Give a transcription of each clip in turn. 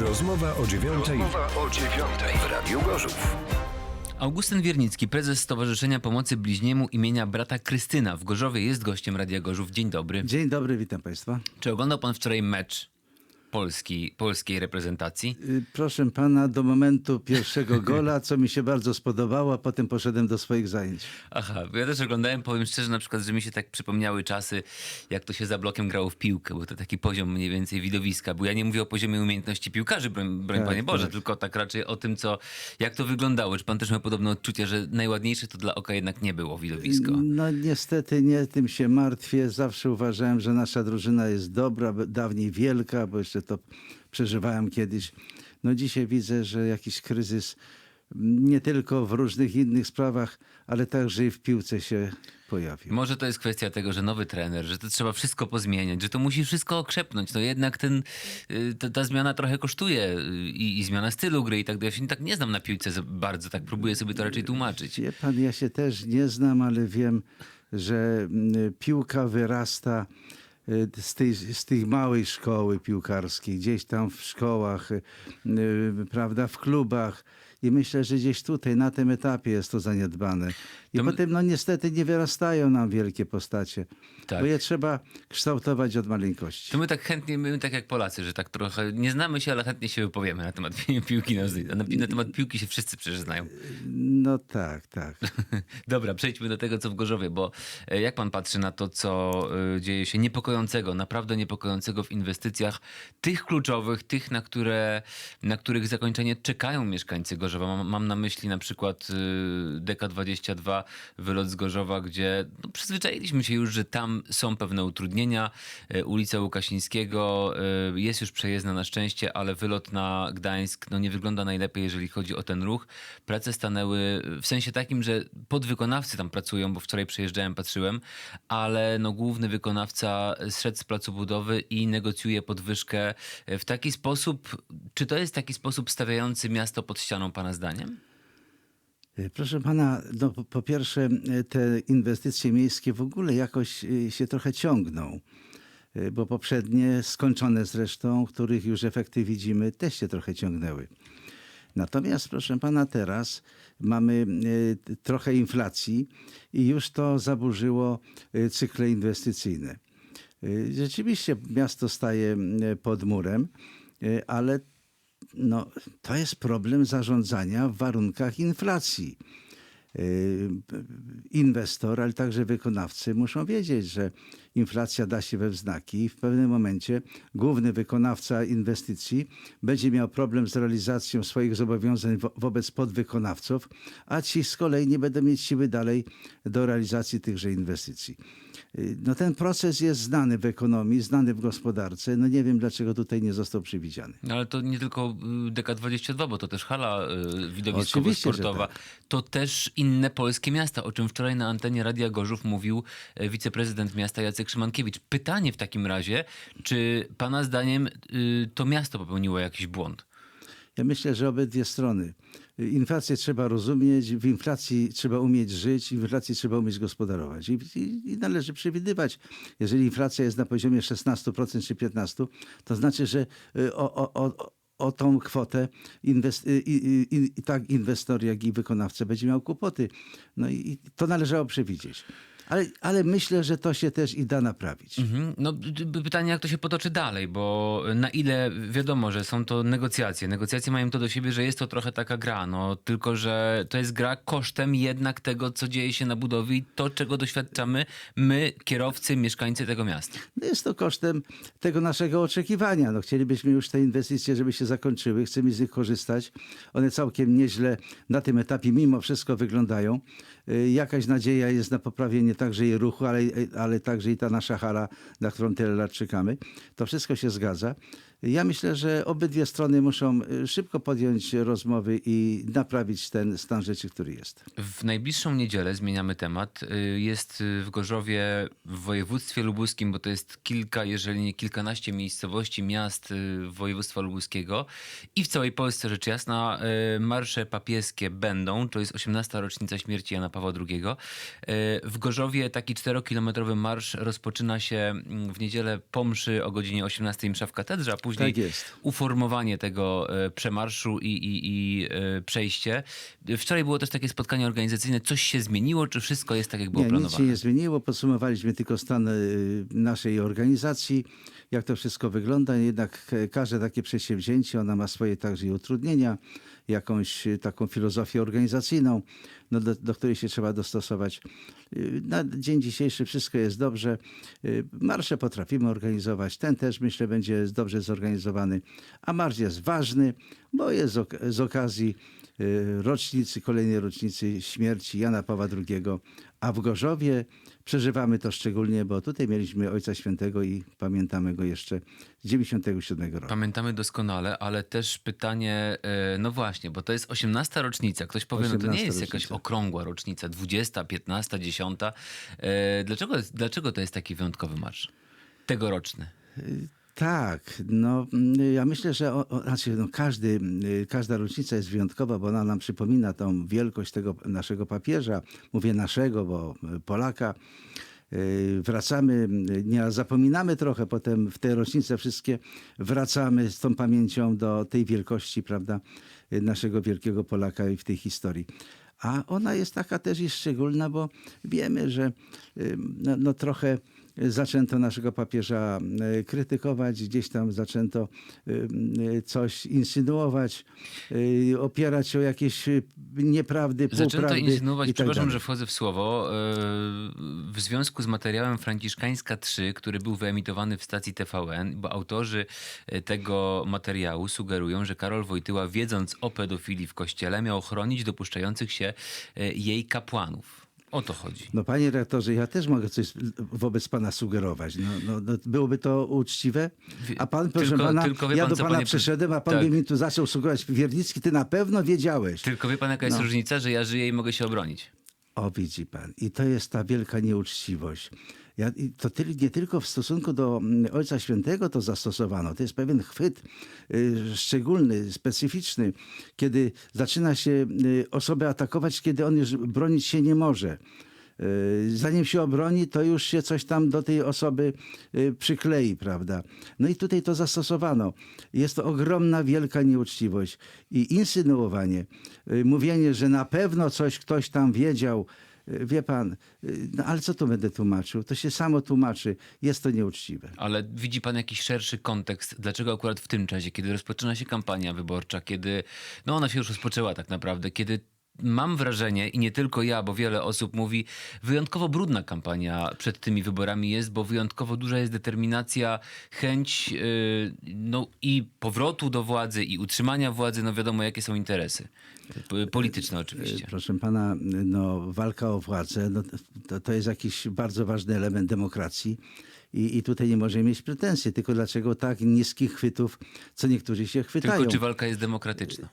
Rozmowa o dziewiątej Rozmowa o dziewiątej w Radiu Gorzów. Augustyn Wiernicki, prezes Stowarzyszenia Pomocy Bliźniemu imienia brata Krystyna w Gorzowie jest gościem Radia Gorzów. Dzień dobry. Dzień dobry, witam Państwa. Czy oglądał pan wczoraj mecz Polski, polskiej reprezentacji? Y, Proszę Pana, do momentu pierwszego gola, co mi się bardzo spodobało, a potem poszedłem do swoich zajęć. Aha, bo ja też oglądałem, powiem szczerze, na przykład, że mi się tak przypomniały czasy, jak to się za blokiem grało w piłkę, bo to taki poziom mniej więcej widowiska, bo ja nie mówię o poziomie umiejętności piłkarzy, broń, broń Tak, Panie Boże, tak. tylko tak raczej o tym, co, jak to wyglądało. Czy pan też miał podobne odczucie, że najładniejsze to dla oka jednak nie było widowisko? No niestety nie tym się martwię. Zawsze uważałem, że nasza drużyna jest dobra, dawniej wielka, bo jeszcze to przeżywałem kiedyś. No dzisiaj widzę, że jakiś kryzys nie tylko w różnych innych sprawach, ale także i w piłce się pojawił. Może to jest kwestia tego, że nowy trener, że to trzeba wszystko pozmieniać, że to musi wszystko okrzepnąć. No jednak ten, y, ta, ta zmiana trochę kosztuje y, i, i zmiana stylu gry i tak dalej. Ja się tak nie znam na piłce bardzo, tak próbuję sobie to raczej tłumaczyć. Wie pan, ja się też nie znam, ale wiem, że mm, piłka wyrasta z tej, z tej małej szkoły piłkarskiej, gdzieś tam w szkołach, y, y, prawda, w klubach. I myślę, że gdzieś tutaj, na tym etapie jest to zaniedbane. I To- potem, no niestety, nie wyrastają nam wielkie postacie, Tak. bo je trzeba kształtować od maleńkości. To my tak chętnie, my tak jak Polacy, że tak trochę nie znamy się, ale chętnie się wypowiemy na temat pi- piłki nożnej. Na, na temat piłki się wszyscy przecież znają. No tak, tak. Dobra, przejdźmy do tego, co w Gorzowie, bo e, jak pan patrzy na to, co e, dzieje się niepokojącego, naprawdę niepokojącego w inwestycjach, tych kluczowych, tych, na, które, na których zakończenie czekają mieszkańcy Gorzowa. Mam, mam na myśli na przykład y, DK22, wylot z Gorzowa, gdzie no, przyzwyczailiśmy się już, że tam są pewne utrudnienia. E, Ulica Łukasińskiego e, jest już przejezdna na szczęście, ale wylot na Gdańsk no, nie wygląda najlepiej, jeżeli chodzi o ten ruch. Prace stanęły w sensie takim, że podwykonawcy tam pracują, bo wczoraj przejeżdżałem, patrzyłem, ale no, główny wykonawca zszedł z placu budowy i negocjuje podwyżkę w taki sposób. Czy to jest taki sposób stawiający miasto pod ścianą, pana zdaniem? E, Proszę pana, no, po- pierwsze, e, te inwestycje miejskie w ogóle jakoś e, się trochę ciągną, bo poprzednie, skończone zresztą, których już efekty widzimy, też się trochę ciągnęły. Natomiast, proszę pana, teraz mamy trochę inflacji i już to zaburzyło cykle inwestycyjne. Rzeczywiście miasto staje pod murem, ale no, to jest problem zarządzania w warunkach inflacji. Yy, Inwestor, ale także wykonawcy muszą wiedzieć, że inflacja da się we wznaki i w pewnym momencie główny wykonawca inwestycji będzie miał problem z realizacją swoich zobowiązań wo- wobec podwykonawców, a ci z kolei nie będą mieć siły dalej do realizacji tychże inwestycji. No ten proces jest znany w ekonomii, znany w gospodarce. No nie wiem, dlaczego tutaj nie został przewidziany. No ale to nie tylko y, DK22, bo to też hala y, widowiskowo-sportowa. tak. To też inne polskie miasta, o czym wczoraj na antenie Radia Gorzów mówił e, wiceprezydent miasta Jacek Szymankiewicz. Pytanie w takim razie, czy pana zdaniem y, to miasto popełniło jakiś błąd? Ja myślę, że obydwie strony. Inflację trzeba rozumieć, w inflacji trzeba umieć żyć, w inflacji trzeba umieć gospodarować. I, i, i należy przewidywać, jeżeli inflacja jest na poziomie 16% czy 15%, to znaczy, że y, o, o, o, o tą kwotę inwest, i, i, i, tak inwestor, jak i wykonawca będzie miał kłopoty. No i to należało przewidzieć. Ale, ale myślę, że to się też i da naprawić. Mhm. No, pytanie, jak to się potoczy dalej, bo na ile wiadomo, że są to negocjacje. Negocjacje mają to do siebie, że jest to trochę taka gra, no tylko że to jest gra kosztem jednak tego, co dzieje się na budowie i to, czego doświadczamy my, kierowcy, mieszkańcy tego miasta. No Jest to kosztem tego naszego oczekiwania. No, chcielibyśmy już te inwestycje, żeby się zakończyły, chcemy z nich korzystać. One całkiem nieźle na tym etapie mimo wszystko wyglądają. Y, Jakaś nadzieja jest na poprawienie także i ruchu, ale, ale także i ta nasza hala, na którą tyle lat czekamy. To wszystko się zgadza. Ja myślę, że obydwie strony muszą y, szybko podjąć rozmowy i naprawić ten stan rzeczy, który jest. W najbliższą niedzielę zmieniamy temat. Y, Jest y, w Gorzowie w województwie lubuskim, bo to jest kilka, jeżeli nie kilkanaście miejscowości, miast województwa lubuskiego i w całej Polsce rzecz jasna marsze papieskie będą. To jest 18. rocznica śmierci Jana Pawła II. W Gorzowie taki czterokilometrowy marsz rozpoczyna się mm, w niedzielę po mszy o godzinie 18 msza w katedrze, a później później Tak jest. uformowanie tego e, przemarszu i, i, i e, przejście. Wczoraj było też takie spotkanie organizacyjne. Coś się zmieniło, czy wszystko jest tak, jak było Nie, nic się planowane? nie zmieniło. Podsumowaliśmy tylko stan y, naszej organizacji, jak to wszystko wygląda. Jednak e, każde takie przedsięwzięcie, ona ma swoje także i utrudnienia, jakąś y, taką filozofię organizacyjną, no, do, do której się trzeba dostosować. Y, Na dzień dzisiejszy wszystko jest dobrze. Y, Marsze potrafimy organizować. Ten też myślę będzie dobrze zorganizowany. A marsz jest ważny, bo jest z ok- z okazji rocznicy, kolejnej rocznicy śmierci Jana Pawła II, a w Gorzowie przeżywamy to szczególnie, bo tutaj mieliśmy Ojca Świętego i pamiętamy go jeszcze z 97 roku. Pamiętamy doskonale, ale też pytanie, e, no właśnie, bo to jest 18 rocznica. Ktoś powie, no to nie 18 jest jakaś rocznica. okrągła rocznica, 20, 15, 10. E, Dlaczego, dlaczego to jest taki wyjątkowy marsz? Tegoroczny. Tak, no ja myślę, że o, o, znaczy, no, każdy, y, każda rocznica jest wyjątkowa, bo ona nam przypomina tą wielkość tego naszego papieża. Mówię naszego, bo y, Polaka. Y, Wracamy, nie zapominamy trochę, potem w te rocznice wszystkie wracamy z tą pamięcią do tej wielkości, prawda, naszego wielkiego Polaka i w tej historii. A ona jest taka też i szczególna, bo wiemy, że no, no trochę zaczęto naszego papieża y, krytykować, gdzieś tam zaczęto y, coś insynuować, y, opierać się o jakieś nieprawdy, Zaczęto półprawdy insynuować, i tak przepraszam, dalej. że wchodzę w słowo, e, w związku z materiałem Franciszkańska 3, który był wyemitowany w stacji TVN, bo autorzy e, tego materiału sugerują, że Karol Wojtyła, wiedząc o pedofilii w kościele, miał chronić dopuszczających się e, jej kapłanów. O to chodzi. No panie rektorze, ja też mogę coś wobec pana sugerować. No, no, no, byłoby to uczciwe? A pan, proszę tylko- pana, tylko ja pan, do pana panie- przyszedłem, a pan tak. mi tu zaczął sugerować Wiernicki, ty na pewno wiedziałeś. Tylko wie pan, jaka jest No. różnica, że ja żyję i mogę się obronić. O, widzi pan. I to jest ta wielka nieuczciwość. To nie tylko w stosunku do mm, Ojca Świętego to zastosowano. To jest pewien chwyt y, szczególny, specyficzny, kiedy zaczyna się y, osobę atakować, kiedy on już bronić się nie może. Y, Zanim się obroni, to już się coś tam do tej osoby przyklei, prawda? No i tutaj to zastosowano. Jest to ogromna, wielka nieuczciwość i insynuowanie, mówienie, że na pewno coś ktoś tam wiedział. Y, Wie pan, y, no ale co tu będę tłumaczył? To się samo tłumaczy. Jest to nieuczciwe. Ale widzi pan jakiś szerszy kontekst, dlaczego akurat w tym czasie, kiedy rozpoczyna się kampania wyborcza, kiedy, no ona się już rozpoczęła tak naprawdę, kiedy mam wrażenie, i nie tylko ja, bo wiele osób mówi, wyjątkowo brudna kampania przed tymi wyborami jest, bo wyjątkowo duża jest determinacja, chęć yy, no, i powrotu do władzy, i utrzymania władzy, no wiadomo jakie są interesy. Polityczne oczywiście. Proszę pana, no, walka o władzę no, to, to jest jakiś bardzo ważny element demokracji. I, I tutaj nie możemy mieć pretensji, tylko dlaczego tak niskich chwytów, co niektórzy się chwytają. Tylko czy walka jest demokratyczna?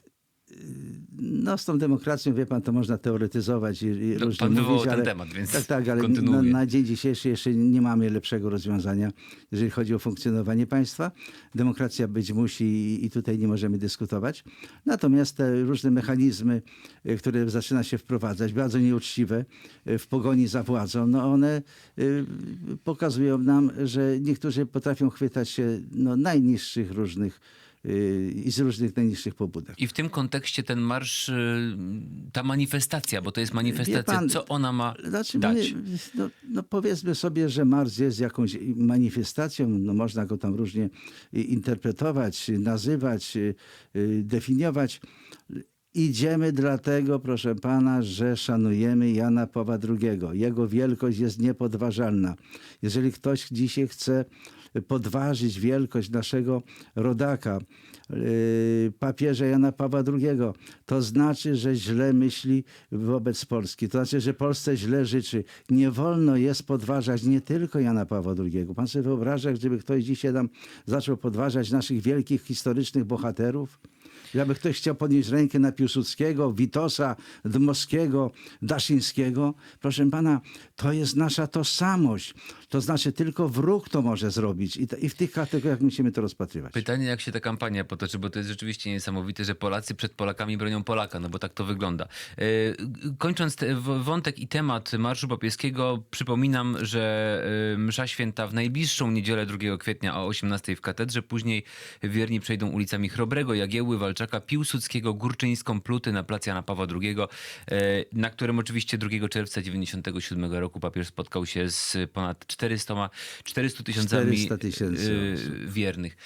No z tą demokracją, wie pan, to można teoretyzować i, i No, różnie pan mówić, ten ale, temat, więc Tak, tak, ale na, na dzień dzisiejszy jeszcze nie mamy lepszego rozwiązania, jeżeli chodzi o funkcjonowanie państwa. Demokracja być musi i, i tutaj nie możemy dyskutować. Natomiast te różne mechanizmy, y, które zaczyna się wprowadzać, bardzo nieuczciwe y, w pogoni za władzą, no one y, pokazują nam, że niektórzy potrafią chwytać się no, najniższych różnych i z różnych najniższych pobudek. I w tym kontekście ten marsz, y, ta manifestacja, bo to jest manifestacja, pan, co ona ma Znaczy, dać? my, no, no powiedzmy sobie, że Mars jest jakąś manifestacją, no można go tam różnie i- interpretować, nazywać, y, y, definiować. Idziemy dlatego, proszę pana, że szanujemy Jana Pawła II. Jego wielkość jest niepodważalna. Jeżeli ktoś dzisiaj chce podważyć wielkość naszego rodaka, yy, papieża Jana Pawła II, to znaczy, że źle myśli wobec Polski. To znaczy, że Polsce źle życzy. Nie wolno jest podważać nie tylko Jana Pawła II. Pan sobie wyobraża, gdyby ktoś dzisiaj nam zaczął podważać naszych wielkich historycznych bohaterów? Jakby ktoś chciał podnieść rękę na Piłsudskiego, Witosa, Dmowskiego, Daszyńskiego, proszę pana, to jest nasza tożsamość. To znaczy tylko wróg to może zrobić i, to, i w tych kategoriach musimy to rozpatrywać. Pytanie, jak się ta kampania potoczy, bo to jest rzeczywiście niesamowite, że Polacy przed Polakami bronią Polaka, no bo tak to wygląda. E, Kończąc wątek i temat Marszu Papieskiego, przypominam, że e, msza święta w najbliższą niedzielę 2 kwietnia o 18 w katedrze, później wierni przejdą ulicami Chrobrego, Jagiełły, Walczaka, Piłsudskiego, Górczyńską, Pluty na plac Jana Pawła II, e, na którym oczywiście 2 czerwca 97 roku papież spotkał się z ponad 400, 400 tysiącami 400 tysięcy e, wiernych.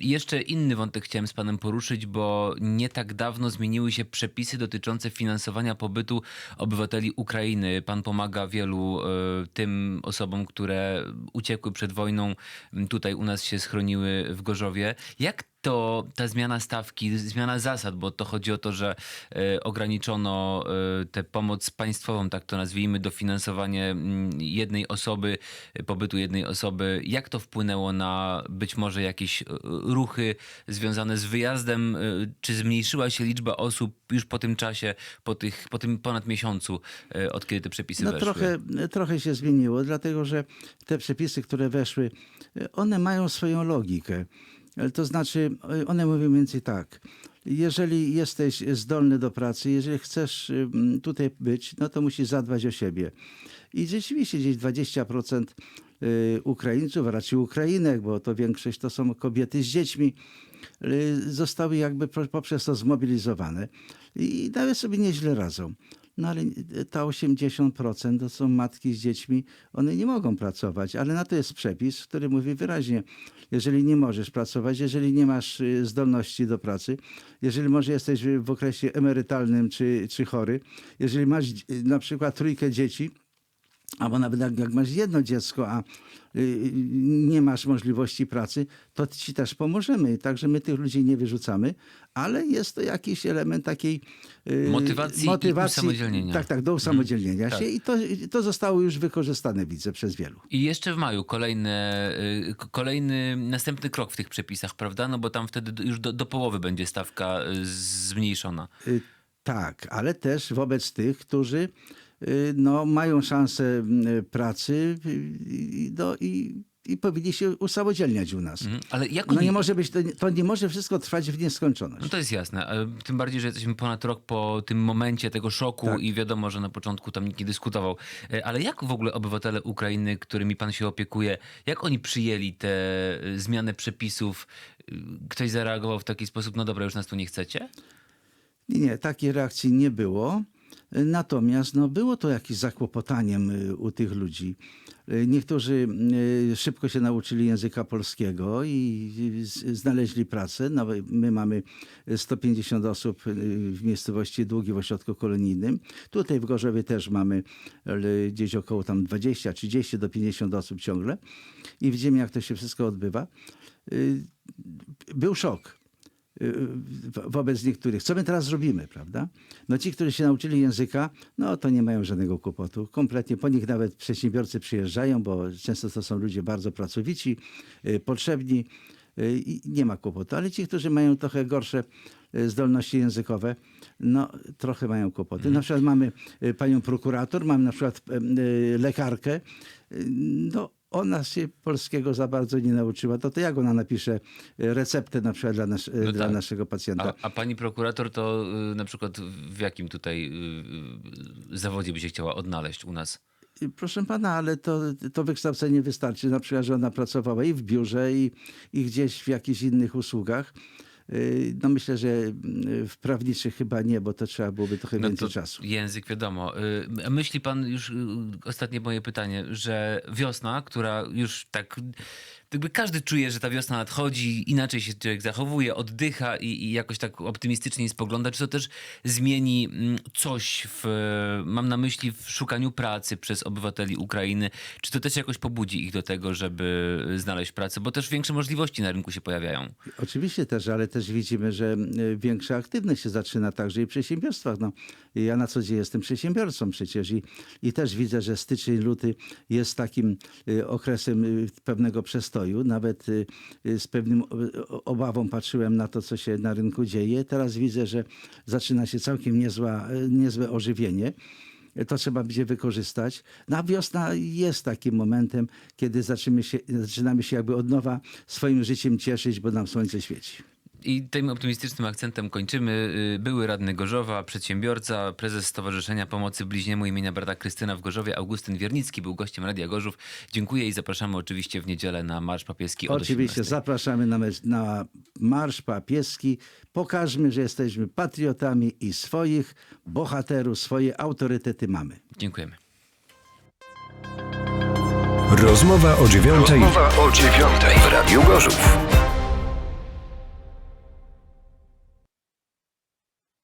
Jeszcze inny wątek chciałem z panem poruszyć, bo nie tak dawno zmieniły się przepisy dotyczące finansowania pobytu obywateli Ukrainy. Pan pomaga wielu y, tym osobom, które uciekły przed wojną, tutaj u nas się schroniły w Gorzowie. Jak to ta zmiana stawki, zmiana zasad, bo to chodzi o to, że e, ograniczono e, tę pomoc państwową, tak to nazwijmy, dofinansowanie mm, jednej osoby, e, pobytu jednej osoby. Jak to wpłynęło na być może jakieś ruchy związane z wyjazdem? E, Czy zmniejszyła się liczba osób już po tym czasie, po, tych, po tym ponad miesiącu, e, od kiedy te przepisy No weszły? trochę, trochę się zmieniło, dlatego że te przepisy, które weszły, one mają swoją logikę. To znaczy, one mówią więcej tak. Jeżeli jesteś zdolny do pracy, jeżeli chcesz ym, tutaj być, no to musisz zadbać o siebie. I rzeczywiście gdzieś 20% y, Ukraińców, a raczej Ukrainek, bo to większość to są kobiety z dziećmi, y, zostały jakby poprzez to zmobilizowane i nawet sobie nieźle radzą. No ale ta 80% to są matki z dziećmi, one nie mogą pracować, ale na to jest przepis, który mówi wyraźnie, jeżeli nie możesz pracować, jeżeli nie masz y, zdolności do pracy, jeżeli może jesteś w okresie emerytalnym czy, czy chory, jeżeli masz y, na przykład trójkę dzieci, albo nawet jak, jak masz jedno dziecko, a y, nie masz możliwości pracy, to ci też pomożemy. Także my tych ludzi nie wyrzucamy, ale jest to jakiś element takiej y, Motywacji i usamodzielnienia. Tak, tak, do usamodzielnienia tak. się i to, to zostało już wykorzystane, widzę, przez wielu. I jeszcze w maju kolejne, y, k- kolejny, następny krok w tych przepisach, prawda? No bo tam wtedy już do, do połowy będzie stawka y, zmniejszona. Y, Tak, ale też wobec tych, którzy y, no, mają szansę y, pracy y, i, no, i, i powinni się usamodzielniać u nas. Mhm. Ale jak No nie może być, to, nie- to nie może wszystko trwać w nieskończoność. No to jest jasne. e, Tym bardziej, że jesteśmy ponad rok po tym momencie tego szoku Tak. i wiadomo, że na początku tam nikt nie dyskutował. E, Ale jak w ogóle obywatele Ukrainy, którymi pan się opiekuje, jak oni przyjęli tę e, zmianę przepisów? Ktoś zareagował w taki sposób, no dobra, już nas tu nie chcecie? Nie, nie, takiej reakcji nie było. Natomiast no, było to jakimś zakłopotaniem u tych ludzi. Y, Niektórzy y, szybko się nauczyli języka polskiego i znaleźli pracę. No, my mamy 150 osób y, w miejscowości Długi w ośrodku kolonijnym. Tutaj w Gorzowie też mamy gdzieś około tam 20, 30 do 50 osób ciągle. I widzimy, jak to się wszystko odbywa. Był szok wobec niektórych. Co my teraz zrobimy, prawda? No ci, którzy się nauczyli języka, no to nie mają żadnego kłopotu. Kompletnie. Po nich nawet przedsiębiorcy przyjeżdżają, bo często to są ludzie bardzo pracowici, y, potrzebni y, i nie ma kłopotu. Ale ci, którzy mają trochę gorsze y, zdolności językowe, no trochę mają kłopoty. Na przykład mamy y, panią prokurator, mamy na przykład y, lekarkę. Y, No ona się polskiego za bardzo nie nauczyła, to, to jak ona napisze y, receptę na przykład dla, nas, y, No dla tak. naszego pacjenta? A, a pani prokurator to y, na przykład w jakim tutaj zawodzie by się chciała odnaleźć u nas? Proszę pana, ale to, to wykształcenie wystarczy. Na przykład, że ona pracowała i w biurze, i, i gdzieś w jakichś innych usługach. Y, No myślę, że y, w prawniczych chyba nie, bo to trzeba byłoby trochę No więcej czasu. Język, wiadomo. Y, Myśli pan już, ostatnie moje pytanie, że wiosna, która już tak, jakby każdy czuje, że ta wiosna nadchodzi, inaczej się człowiek zachowuje, oddycha i, i jakoś tak optymistycznie spogląda, czy to też zmieni mm, coś w, mam na myśli w szukaniu pracy przez obywateli Ukrainy, czy to też jakoś pobudzi ich do tego, żeby znaleźć pracę, bo też większe możliwości na rynku się pojawiają. Oczywiście też, ale też widzimy, że większa aktywność się zaczyna także i w przedsiębiorstwach. No, ja na co dzień jestem przedsiębiorcą przecież i, i też widzę, że styczeń, luty jest takim y, okresem y, pewnego przestoju. Nawet y, y, z pewnym obawą patrzyłem na to, co się na rynku dzieje. Teraz widzę, że zaczyna się całkiem niezła, y, niezłe ożywienie. To trzeba będzie wykorzystać. No wiosna jest takim momentem, kiedy zaczynamy się, zaczynamy się jakby od nowa swoim życiem cieszyć, bo nam słońce świeci. I tym optymistycznym akcentem kończymy. Y, Były radny Gorzowa, przedsiębiorca, prezes Stowarzyszenia Pomocy Bliźniemu imienia brata Krystyna w Gorzowie, Augustyn Wiernicki był gościem Radia Gorzów. Dziękuję i zapraszamy oczywiście w niedzielę na Marsz Papieski Oczywiście 18. zapraszamy na, na Marsz Papieski. Pokażmy, że jesteśmy patriotami i swoich bohaterów, swoje autorytety mamy. Dziękujemy. Rozmowa o dziewiątej w Radiu Gorzów.